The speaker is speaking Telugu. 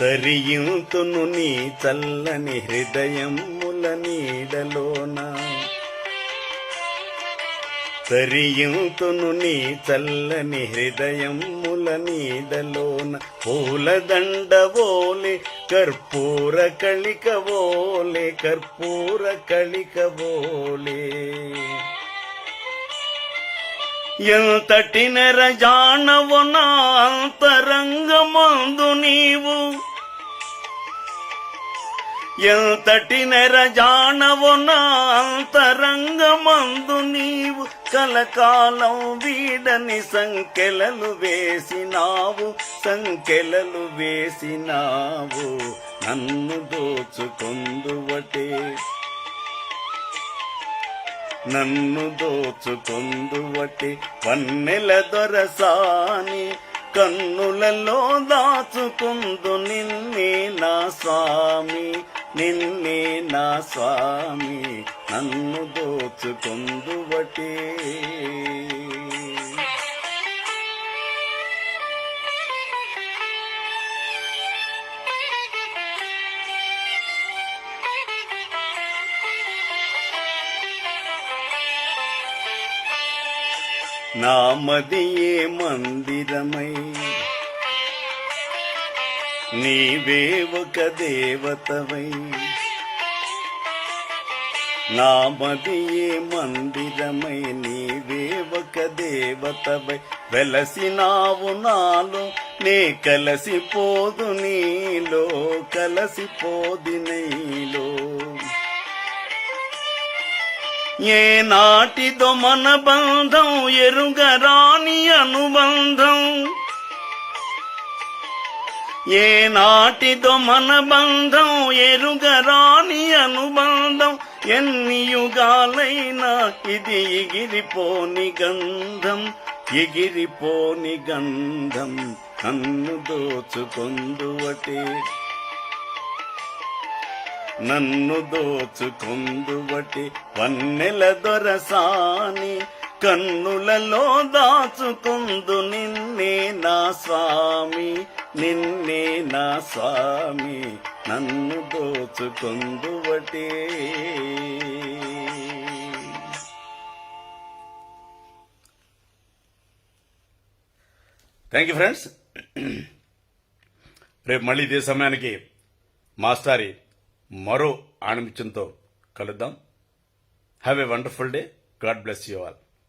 తరియుతును నీ చల్లని హృదయముల నీడలోన. తరియుతును నీ చల్లని హృదయముల నీడలోన. పూలదండ కర్పూర కళికవోలే కర్పూర కళికవోలే ఎంతటి నెర జానవు నా అంతరంగమందు నీవు? ఎంతటి నెర జానవు నా అంతరంగమందు నీవు కలకాలం వీడని సంకెలలు వేసినావు సంకెలలు వేసినావు నన్ను దోచుకొందువటే. నన్ను దోచుకొందువటి పన్నెల దొరసాని కన్నులలో దాచుకుందు నిన్నే నా స్వామి. నిన్నే నా స్వామి నన్ను దోచుకొందువటే. నామదియే మందిరమై నీవే ఒక దేవతవై. నామదియే మందిరమై నీవే ఒక దేవతవై. వెలసినావు నాలో నే కలసిపోదు నీలో కలసిపోది నీలో. ఏ నాటిదో మన బంధం ఎరుగరాని అనుబంధం. ఏ నాటిదో మన బంధం ఎరుగరాని అనుబంధం ఎన్ని యుగాలైనా ఇది ఎగిరిపోని గంధం ఎగిరిపోని గంధం నన్ను దోచుకొందువటే. నన్ను దోచుకొందువటి వన్నెల దొరసాని కన్నులలో దాచుకుందు నిన్నే నా స్వామి నిన్నే నా స్వామి నన్ను దోచుకొందువటే థ్యాంక్ యూ ఫ్రెండ్స్ రేపు మళ్ళీ ఇదే సమయానికి మాస్టారి మరో ఆణిముత్యంతో కలుద్దాం. Have a wonderful day God bless you all